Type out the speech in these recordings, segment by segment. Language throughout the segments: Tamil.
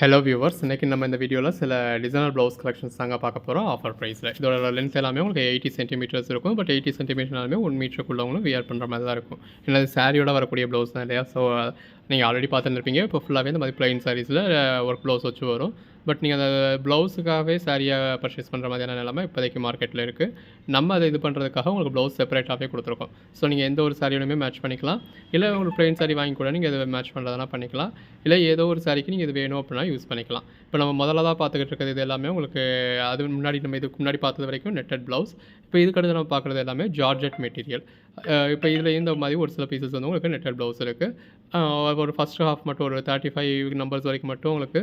ஹலோ வியூவர்ஸ் இன்றைக்கி நம்ம இந்த வீடியோவில் சில டிசைனர் ப்ளவுஸ் கலெக்ஷன்ஸ் தாங்க பார்க்க போகிறோம் ஆஃபர் ப்ரைஸில் இதோட லென்த் எல்லாமே உங்களுக்கு எயிட்டி சென்டிமீட்டர்ஸ் இருக்கும். பட் எயிட்டி சென்டிமீட்டர்னாலுமே ஒன் மீட்டருக்குள்ளவங்களும் வியர் பண்ணுற மாதிரி தான் இருக்கும். ஏன்னா சாரியோட வரக்கூடிய ப்ளவுஸ் தான் இல்லையா? ஸோ நீங்கள் ஆல்ரெடி பார்த்துருப்பீங்க இப்போ ஃபுல்லாகவே இந்த மாதிரி ப்ளைன் சாரீஸில் ஒர்க் ப்ளவுஸ் வச்சு வரும். பட் நீங்கள் அந்த ப்ளவுஸுக்காகவே சாரியாக பர்ச்சேஸ் பண்ணுற மாதிரியான நிலமை இப்போதைக்கு மார்க்கெட்டில் இருக்குது நம்ம அதை இது பண்ணுறதுக்காக உங்களுக்கு ப்ளவுஸ் செப்பரேட்டாகவே கொடுத்துருக்கோம். ஸோ நீங்கள் எந்த ஒரு சாரியோடையுமே மேட்ச் பண்ணிக்கலாம். இல்லை உங்களுக்கு ப்ளைன் சாரி வாங்கி கூட நீங்கள் இதை மேட்ச் பண்ணுறதுனா பண்ணிக்கலாம். இல்லை ஏதோ ஒரு சாரிக்கு நீங்கள் இது வேணும் அப்படின்னா யூஸ் பண்ணிக்கலாம். இப்போ நம்ம முதல்ல தான் பார்த்துக்கிட்டு இருக்கிறது இது எல்லாமே உங்களுக்கு அது முன்னாடி நம்ம இதுக்கு முன்னாடி பார்த்தது வரைக்கும் நெட்டட் ப்ளவுஸ் இப்போ இதுக்கடுத்து நம்ம பார்க்குறது எல்லாமே ஜார்ஜெட் மெட்டீரியல் இப்போ இதில் இந்த மாதிரி ஒரு சில பீசஸ் வந்து உங்களுக்கு நெட்டட் ப்ளவுஸ் இருக்குது ஒரு ஃபஸ்ட் ஹாஃப் மட்டும் ஒரு தேர்ட்டி ஃபைவ் நம்பர்ஸ் வரைக்கும் மட்டும் உங்களுக்கு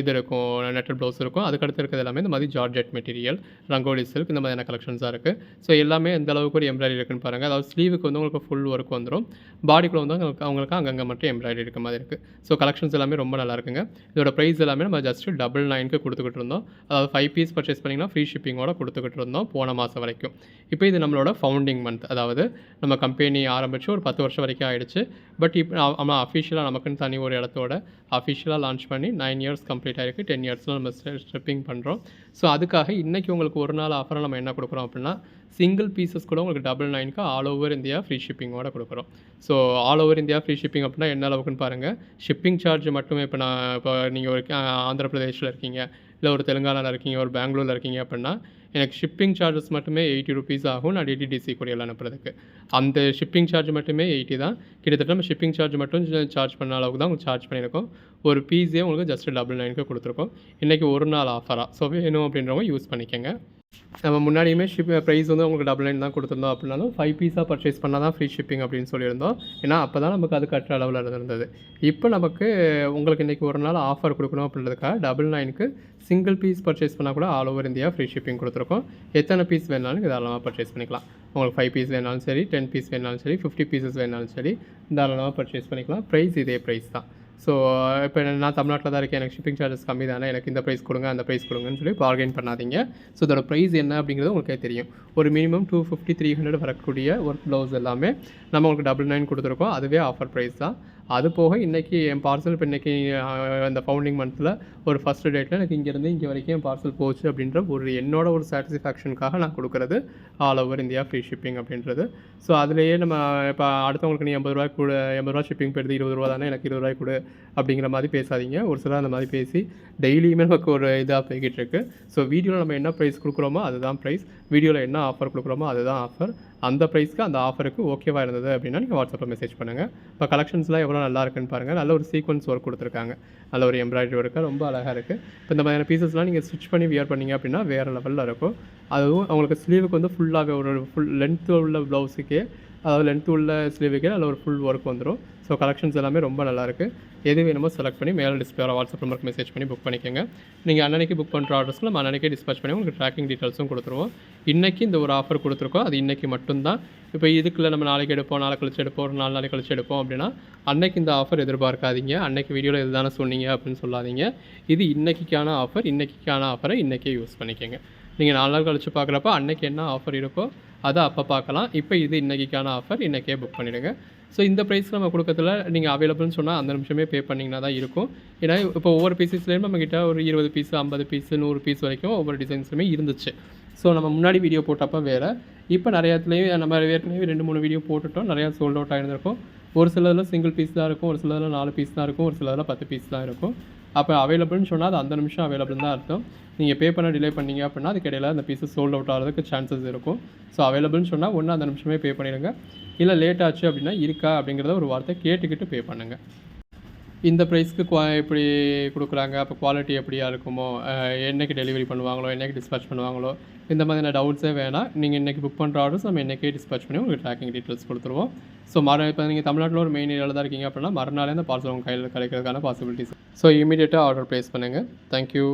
இது இருக்கும். நெட்டட் ப்ளவுஸ் இருக்கும். அதுக்கடுத்து இருக்கிறது எல்லாமே இந்த மாதிரி ஜார்ஜெட் மெட்டீரியல் ரங்கோலி சில்க் இந்த மாதிரியான கலெக்ஷன்ஸாக இருக்குது ஸோ எல்லாமே எந்த அளவுக்கு ஒரு எம்ப்ராய்டரி இருக்குன்னு பாருங்கள் அதாவது ஸ்லீவுக்கு வந்து உங்களுக்கு ஃபுல் ஒர்க் வந்துடும் பாடிக்குள்ளே வந்து உங்களுக்கு அவங்களுக்கு அங்கங்கே மட்டும் எம்ப்ராய்டரி இருக்க மாதிரி இருக்குது ஸோ கலெக்ஷன்ஸ் எல்லாமே ரொம்ப நல்லா இருக்குங்க. இதோட ப்ரைஸ் எல்லாமே நம்ம ஜஸ்ட் டபுள் நைனுக்கு கொடுத்துக்கிட்டு இருந்தோம். அதாவது ஃபைவ் பீஸ் பர்ச்சேஸ் பண்ணிங்கன்னா ஃப்ரீ ஷிப்பிங்கோட கொடுத்துக்கிட்டு இருந்தோம் போன மாதம் வரைக்கும். இப்போ இது நம்மளோட ஃபவுண்டிங் மந்த் அதாவது நம்ம கம்பெனி ஆரம்பித்து ஒரு பத்து வருஷம் வரைக்கும் ஆயிடுச்சு. பட் இப்போ நம்ம அஃபிஷியலாக நமக்குன்னு தனி ஒரு இடத்தோட அஃபிஷியலாக லான்ச் பண்ணி நைன் இயர்ஸ் கம்ப்ளீட் ஆகிருக்கு டென் இயர்ஸில் நம்ம ஷிப்பிங் பண்ணுறோம் ஸோ அதுக்காக இன்றைக்கி உங்களுக்கு ஒரு நாள் ஆஃபராக நம்ம என்ன கொடுக்குறோம் அப்படின்னா சிங்கிள் பீசஸ் கூட உங்களுக்கு டபுள் நைனுக்கு ஆல் ஓவர் இந்தியா ஃப்ரீ ஷிப்பிங்கோட கொடுக்குறோம். So all over India free shipping அப்படின்னா என்ன அளவுக்குன்னு பாருங்கள் ஷிப்பிங் சார்ஜ் மட்டுமே இப்போ நான் இப்போ நீங்கள் ஒரு ஆந்திர பிரதேஷில் இருக்கீங்க இல்லை ஒரு தெலுங்கானாவில் இருக்கீங்க ஒரு பெங்களூரில் இருக்கீங்க அப்படின்னா எனக்கு ஷிப்பிங் சார்ஜஸ் மட்டுமே எயிட்டி ருபீஸ் ஆகும். நான் டிடிடிசி கொரியரில் அனுப்புறதுக்கு. அந்த ஷிப்பிங் சார்ஜ் மட்டுமே எயிட்டி தான். கிட்டத்தட்ட நம்ம ஷிப்பிங் சார்ஜ் மட்டும் சார்ஜ் பண்ண அளவுக்கு தான் உங்களுக்கு சார்ஜ் பண்ணியிருக்கோம். ஒரு பீஸே உங்களுக்கு ஜஸ்ட் டபுள் நைனுக்கு கொடுத்துருக்கோம். இன்றைக்கி ஒரு நாள் ஆஃபராக ஸோ வேணும் அப்படின்றவங்க யூஸ் பண்ணிக்கோங்க. நம்ம முன்னாடியுமே ஷிப் ப்ரைஸ் வந்து உங்களுக்கு டபுள் நைன் தான் கொடுத்துருந்தோம் அப்படின்னாலும் ஃபைவ் பீஸாக பர்ச்சேஸ் பண்ணால் தான் ஃப்ரீ ஷிப்பிங் அப்படின்னு சொல்லியிருந்தோம். ஏன்னா அப்போ தான் நமக்கு அது கட்டுற அளவில் இருந்திருந்தது. இப்போ நமக்கு உங்களுக்கு இன்றைக்கி ஒரு நாள் ஆஃபர் கொடுக்கணும் அப்படின்றதுக்காக டபுள் நைனுக்கு சிங்கிள் பீஸ் பர்ச்சேஸ் பண்ணால் கூட all over India free shipping கொடுத்துருக்கோம். எத்தனை பீஸ் வேணாலும் தாராளமாக பர்ச்சேஸ் பண்ணிக்கலாம். உங்களுக்கு ஃபைவ் பீஸ் வேணாலும் சரி டென் பீஸ் வேணாலும் சரி ஃபிஃப்டி பீசஸ் வேணாலும் சரி தாராளமாக பர்ச்சேஸ் பண்ணிக்கலாம். ப்ரைஸ் இதே ப்ரைஸ் தான். ஸோ இப்போ நான் தமிழ்நாட்டில் தான் இருக்கேன். எனக்கு ஷிப்பிங் சார்ஜஸ் கம்மி தானே எனக்கு இந்த ப்ரைஸ் கொடுங்க அந்த ப்ரைஸ் கொடுங்கன்னு சொல்லி பார்கெயின் பண்ணாதீங்க. ஸோ இதோட ப்ரைஸ் என்ன அப்படிங்கிறது உங்களுக்கே தெரியும். ஒரு minimum two fifty three hundred வரக்கூடிய ஒர்க் ப்ளவுஸ் எல்லாமே நம்ம உங்களுக்கு டபுள் நைன் கொடுத்துருக்கோம். அதுவே ஆஃபர் ப்ரைஸ் தான். அது போக இன்றைக்கி என் பார்சல் இப்போ இன்றைக்கி அந்த ஃபவுண்டிங் மந்தில் ஒரு ஃபஸ்ட் டேட்டில் எனக்கு இங்கேருந்து இங்கே வரைக்கும் என் பார்சல் போச்சு அப்படின்ற ஒரு என்னோட ஒரு சாட்டிஸ்ஃபேக்ஷனுக்காக நான் கொடுக்குறது all over India free shipping அப்படின்றது. ஸோ அதுலேயே நம்ம இப்போ அடுத்தவங்களுக்கு நீ எண்பது ரூபாய் கூட எண்பது ரூபா ஷிப்பிங் போயிடுது இருபது ரூபா தானே எனக்கு இருபது ரூபாய் கொடு அப்படிங்கிற மாதிரி பேசாதீங்க. ஒரு சிலர் அந்த மாதிரி பேசி டெய்லியுமே நமக்கு ஒரு இதாக போய்கிட்டு இருக்குது ஸோ வீடியோவில் நம்ம என்ன ப்ரைஸ் கொடுக்குறோமோ அதுதான் ப்ரைஸ் வீடியோவில் என்ன ஆஃபர் கொடுக்குறோமோ அதுதான் ஆஃபர் அந்த ப்ரைஸ்க்கு அந்த ஆஃபருக்கு ஓகேவாக இருந்தது அப்படின்னா நீங்கள் வாட்ஸ்அப்பில் மெசேஜ் பண்ணுங்கள் இப்போ கலெக்ஷன்ஸ்லாம் எவ்வளோ நல்லா இருக்குன்னு பாருங்கள் நல்ல ஒரு சீக்வன்ஸ் ஒர்க் கொடுத்துருக்காங்க. நல்ல ஒரு எம்ப்ராய்டரி ஒர்க்காக ரொம்ப அழகாக இருக்குது இப்போ இந்த மாதிரியான பீசஸ்லாம் நீங்கள் ஸ்டிச் பண்ணி வியர் பண்ணீங்க அப்படின்னா வேறு லெவலில் இருக்கும். அதுவும் அவங்களுக்கு ஸ்லீவுக்கு வந்து ஃபுல்லாகவே ஒரு ஃபுல் லென்த்து உள்ள ப்ளவுஸுக்கே அதாவது லென்த் உள்ள ஸ்லீவுக்கே அதில் ஒரு ஃபுல் ஒர்க் வந்துடும் ஸோ கலெக்ஷன்ஸ் எல்லாமே ரொம்ப நல்லாயிருக்கு எது வேணுமோ செலக்ட் பண்ணி மேலே டிஸ்பிளே வாட்ஸ்அப் நம்பருக்கு மெசேஜ் பண்ணி புக் பண்ணிக்கோங்க. நீங்கள் அன்னன்னைக்கு புக் பண்ணுற ஆர்டர்ஸ் நம்ம அன்னன்னைக்கே டிஸ்பேச் பண்ணி உங்களுக்கு ட்ராக்கிங் டீட்டெயில்ஸும் கொடுத்துருவோம். இன்றைக்கி இந்த ஒரு ஆஃபர் கொடுத்துருக்கோம். அது இன்றைக்கி மட்டும்தான். இப்போ இதுக்குள்ளே நம்ம நாளைக்கு எடுப்போம் நாளை கழிச்சு எடுப்போம் ஒரு நாலு நாளைக்கு கழிச்சு எடுப்போம் அப்படின்னா அன்னைக்கு இந்த ஆஃபர் எதிர்பார்க்காதீங்க. அன்னைக்கு வீடியோவில் இதுதானே சொன்னீங்க அப்படின்னு சொல்லாதீங்க. இது இன்றைக்கிக்கான ஆஃபர் இன்றைக்கான ஆஃபரை இன்றைக்கே யூஸ் பண்ணிக்கோங்க. நீங்கள் நாலு நாள் கழிச்சு பார்க்குறப்ப அன்னைக்கு என்ன ஆஃபர் இருக்கோ அதை அப்போ பார்க்கலாம். இப்போ இது இன்றைக்கிக்கான ஆஃபர் இன்றைக்கே புக் பண்ணிவிடுங்க ஸோ இந்த ப்ரைஸ் நம்ம கொடுக்கறதுல நீங்கள் அவைலபிள்னு சொன்னால் அந்த நிமிஷமே பே பண்ணிங்கன்னா தான் இருக்கும். ஏன்னா இப்போ ஒவ்வொரு பீசஸ்லேயும் நம்மக்கிட்ட ஒரு இருபது பீஸ் ஐம்பது பீஸ் நூறு பீஸ் வரைக்கும் ஒவ்வொரு டிசைன்ஸ்லையுமே இருந்துச்சு. ஸோ நம்ம முன்னாடி வீடியோ போட்டப்போ வேறு. இப்போ நிறையா இடத்துலையும் நம்ம ஏற்கனவே ரெண்டு மூணு வீடியோ போட்டுட்டோம். நிறையா சோல்ட் அவுட் ஆகிருந்திருக்கும் ஒரு சிலதில் சிங்கிள் பீஸ் தான் இருக்கும் ஒரு சிலதில் நாலு பீஸ் தான் இருக்கும் ஒரு சிலதில் பத்து பீஸ் தான் இருக்கும். அப்போ அவைலபிள்னு சொன்னால் அது அந்த நிமிஷம் அவைலபிள் தான் அர்த்தம். நீங்கள் பே பண்ண டிலே பண்ணீங்க அப்படின்னா அதுக்கு இடையில அந்த பீஸஸ் சோல்ட் அவுட் ஆகிறதுக்கு சான்சஸ் இருக்கும். ஸோ அவைலபிள்னு சொன்னால் ஒன்று அந்த நிமிஷமே பே பண்ணிடுங்க. இல்லை லேட் ஆச்சு அப்படின்னா இருக்கா அப்படிங்கிறத ஒரு வார்த்தை கேட்டுக்கிட்டு பே பண்ணுங்கள் இந்த ப்ரைஸ்க்கு குவா எப்படி கொடுக்குறாங்க? அப்போ குவாலிட்டி எப்படியா இருக்குமோ என்றைக்கு என்னைக்கு டெலிவரி பண்ணுவாங்களோ என்னைக்கு டிஸ்பேச் பண்ணுவாங்களோ இந்த மாதிரியான டவுட்ஸே வேணாம். நீங்கள் இன்றைக்கி புக் பண்ணுற ஆர்டர்ஸ் நம்ம இன்றைக்கே டிஸ்பேச் பண்ணி உங்களுக்கு ட்ராக்கிங் டீட்டெயில்ஸ் கொடுத்துருவோம். ஸோ மறு இப்போ நீங்கள் தமிழ்நாட்டில் ஒரு மெயின் ஏரியாவில் தான் இருக்கீங்க அப்படின்னா மறுநாளே அந்த பார்சல் உங்கள் கையில் கிடைக்கிறதுக்கான பாசிபிலிட்டிஸ் ஸோ இமீடியட்டாக ஆர்டர் ப்ளேஸ் பண்ணுங்கள் தேங்க்யூ